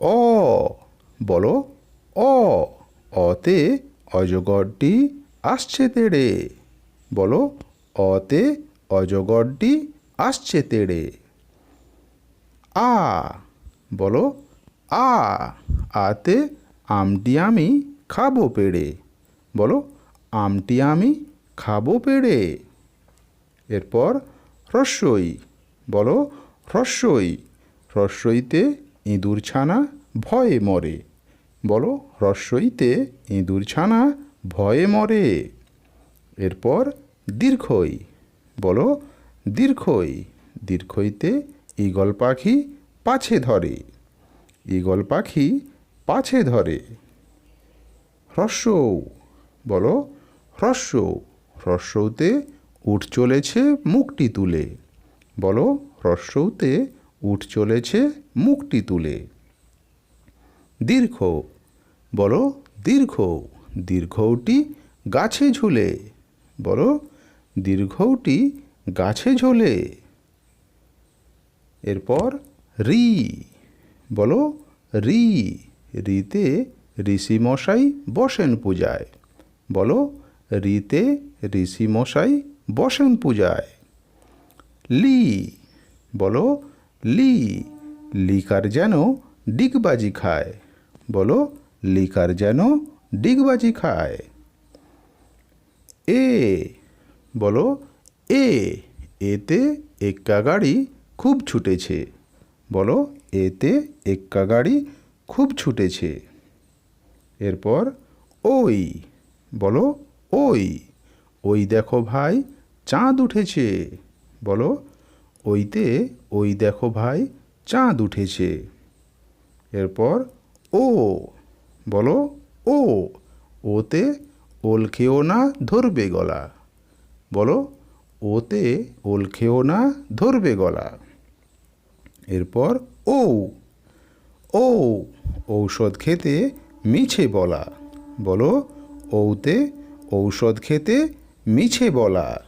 অ, বলো, অ, অতে অজগরটি আসছে তেড়ে। বলো, অতে অজগরটি আসছে তেড়ে। আ, বলো, আ, আতে আমটি আমি খাব পেড়ে। বলো, আমটি আমি খাব পেড়ে। এরপর হ্রস্বই। বলো, হ্রস্বই। হ্রস্বইতে ইঁদুর ছানা ভয়ে মরে। বলো, হ্রস্বইতে ইঁদুর ছানা ভয়ে মরে। এরপর দীর্ঘই। বলো, দীর্ঘই। দীর্ঘইতে ঈগল পাখি পাছে ধরে। ঈগল পাখি পাছে ধরে। হ্রস্ব বলো হ্রস্ব হ্রস্বতে উঠ চলেছে মুখটি তুলে। বলো, হ্রস্বতে উঠ চলেছে মুখটি তুলে। দীর্ঘ, বলো, দীর্ঘ, দীর্ঘটি গাছে ঝুলে। বলো, দীর্ঘটি গাছে ঝোলে। এরপর রি, বলো, রি, রিতে ঋষি মশাই বসেন পূজায়। বলো, রিতে ঋষি মশাই বসেন পূজায়। লি, বলো লি, লিকার যেন ডিগবাজি খায়। বলো, লিকার যেন ডিগবাজি খায়। এ, বলো, এ, এতে এক্কা গাড়ি খুব ছুটেছে। বলো, এতে এক্কা গাড়ি খুব ছুটেছে। এরপর, ওই, বলো, ওই ওই দেখো ভাই, চাঁদ উঠেছে। বলো ওইতে ওই দেখো ভাই চাঁদ উঠেছে। এরপর ও, বলো ও, ওতে ওল খেও না ধরবে গলা। বলো ওতে ওল খেও না ধরবে গলা। এরপর ও ও, ঔষধ খেতে মিছে বলা। বলো ওতে ঔষধ খেতে মিছে বলা।